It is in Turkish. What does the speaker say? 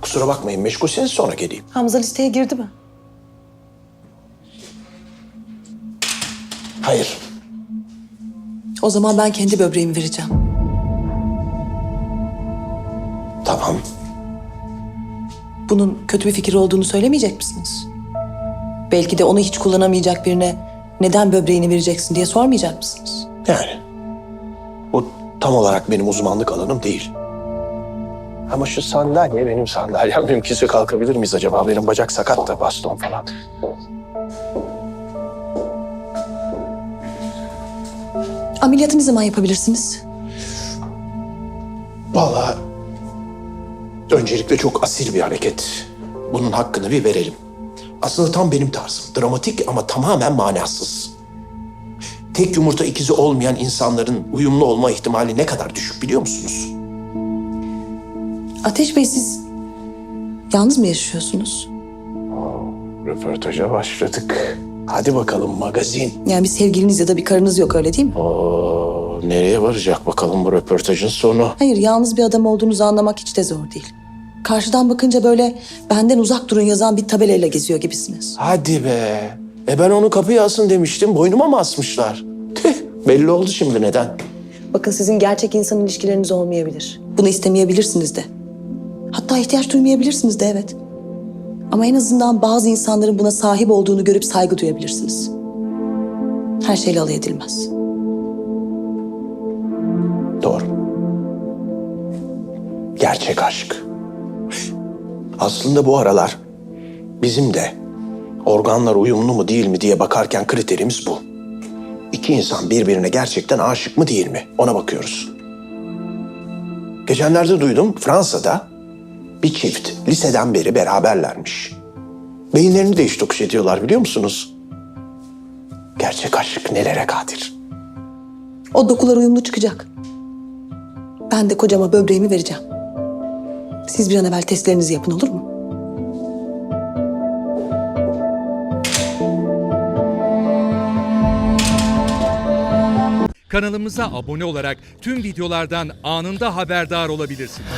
Kusura bakmayın meşgulseniz sonra geleyim. Hamza listeye girdi mi? Hayır. O zaman ben kendi böbreğimi vereceğim. Tamam. Bunun kötü bir fikir olduğunu söylemeyecek misiniz? Belki de onu hiç kullanamayacak birine neden böbreğini vereceksin diye sormayacak mısınız? Yani. Bu tam olarak benim uzmanlık alanım değil. Ama şu sandalye benim sandalyem. Mümkünse kalkabilir miyiz acaba? Benim bacak sakat da baston falan. Ameliyatı ne zaman yapabilirsiniz? Vallahi öncelikle çok asil bir hareket. Bunun hakkını bir verelim. Aslında tam benim tarzım. Dramatik ama tamamen manasız. Tek yumurta ikizi olmayan insanların uyumlu olma ihtimali ne kadar düşük biliyor musunuz? Ateş Bey siz yalnız mı yaşıyorsunuz? Röportaja başladık. Hadi bakalım magazin. Yani bir sevgiliniz ya da bir karınız yok öyle değil mi? Oo, nereye varacak bakalım bu röportajın sonu? Hayır yalnız bir adam olduğunuzu anlamak hiç de zor değil. Karşıdan bakınca böyle benden uzak durun yazan bir tabelayla geziyor gibisiniz. Hadi be. E ben onu kapıya asın demiştim. Boynuma mı asmışlar? Tüh, belli oldu şimdi neden. Bakın sizin gerçek insan ilişkileriniz olmayabilir. Bunu istemeyebilirsiniz de. Hatta ihtiyaç duymayabilirsiniz de evet. Ama en azından bazı insanların buna sahip olduğunu görüp saygı duyabilirsiniz. Her şeyle alay edilmez. Doğru. Gerçek aşk. Aslında bu aralar bizim de organlar uyumlu mu değil mi diye bakarken kriterimiz bu. İki insan birbirine gerçekten aşık mı değil mi? Ona bakıyoruz. Geçenlerde duydum Fransa'da bir çift liseden beri beraberlermiş. Beyinlerini değiş tokuş ediyorlar biliyor musunuz? Gerçek aşk nelere kadir? O dokular uyumlu çıkacak. Ben de kocama böbreğimi vereceğim. Siz bir an evvel testlerinizi yapın olur mu? Kanalımıza abone olarak tüm videolardan anında haberdar olabilirsiniz.